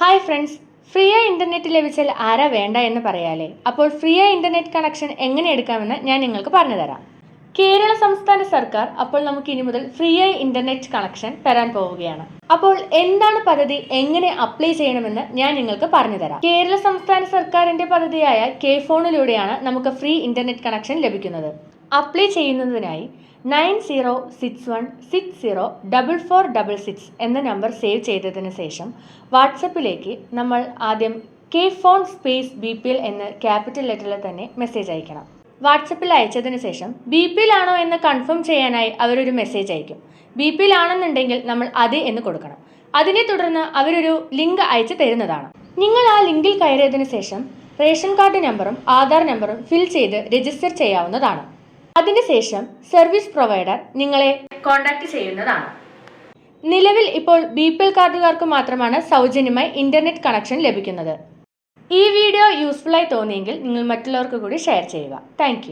Hi friends free ആയി internet ലഭിച്ചാൽ ആരാ വേണ്ട എന്ന് പറയാലേ? അപ്പോൾ ഫ്രീ ആയി ഇന്റർനെറ്റ് കണക്ഷൻ എങ്ങനെ എടുക്കാമെന്ന് ഞാൻ നിങ്ങൾക്ക് പറഞ്ഞുതരാം കേരള സംസ്ഥാന സർക്കാർ അപ്പോൾ നമുക്ക് ഇനി മുതൽ ഫ്രീ ആയി ഇന്റർനെറ്റ് കണക്ഷൻ തരാൻ പോവുകയാണ്. അപ്പോൾ എന്താണ് പദ്ധതി? എങ്ങനെ അപ്ലൈ ചെയ്യണമെന്ന് ഞാൻ നിങ്ങൾക്ക് പറഞ്ഞുതരാം കേരള സംസ്ഥാന സർക്കാരിന്റെ പദ്ധതിയായ കെ ഫോണിലൂടെയാണ് നമുക്ക് ഫ്രീ ഇന്റർനെറ്റ് കണക്ഷൻ ലഭിക്കുന്നത്. അപ്ലൈ ചെയ്യുന്നതിനായി nine zero six one six zero double four double six എന്ന നമ്പർ സേവ് ചെയ്തതിന് ശേഷം വാട്സപ്പിലേക്ക് നമ്മൾ ആദ്യം K FON space B P L എന്ന് ക്യാപിറ്റൽ ലെറ്ററിൽ തന്നെ മെസ്സേജ് അയക്കണം. വാട്സപ്പിൽ അയച്ചതിന് ശേഷം ബി പി എൽ ആണോ എന്ന് കൺഫേം ചെയ്യാനായി അവരൊരു മെസ്സേജ് അയക്കും. ബി പി എൽ ആണെന്നുണ്ടെങ്കിൽ നമ്മൾ അതെ എന്ന് കൊടുക്കണം. അതിനെ തുടർന്ന് അവരൊരു ലിങ്ക് അയച്ചു തരുന്നതാണ്. നിങ്ങൾ ആ ലിങ്കിൽ കയറിയതിന് ശേഷം റേഷൻ കാർഡ് നമ്പറും ആധാർ നമ്പറും ഫിൽ ചെയ്ത് രജിസ്റ്റർ ചെയ്യാവുന്നതാണ്. അതിനുശേഷം സർവീസ് പ്രൊവൈഡർ നിങ്ങളെ കോൺടാക്ട് ചെയ്യുന്നതാണ്. നിലവിൽ ഇപ്പോൾ ബി പി എൽ കാർഡുകാർക്ക് മാത്രമാണ് സൗജന്യമായി ഇന്റർനെറ്റ് കണക്ഷൻ ലഭിക്കുന്നത്. ഈ വീഡിയോ യൂസ്ഫുൾ ആയി തോന്നിയെങ്കിൽ നിങ്ങൾ മറ്റുള്ളവർക്ക് കൂടി ഷെയർ ചെയ്യുക. താങ്ക്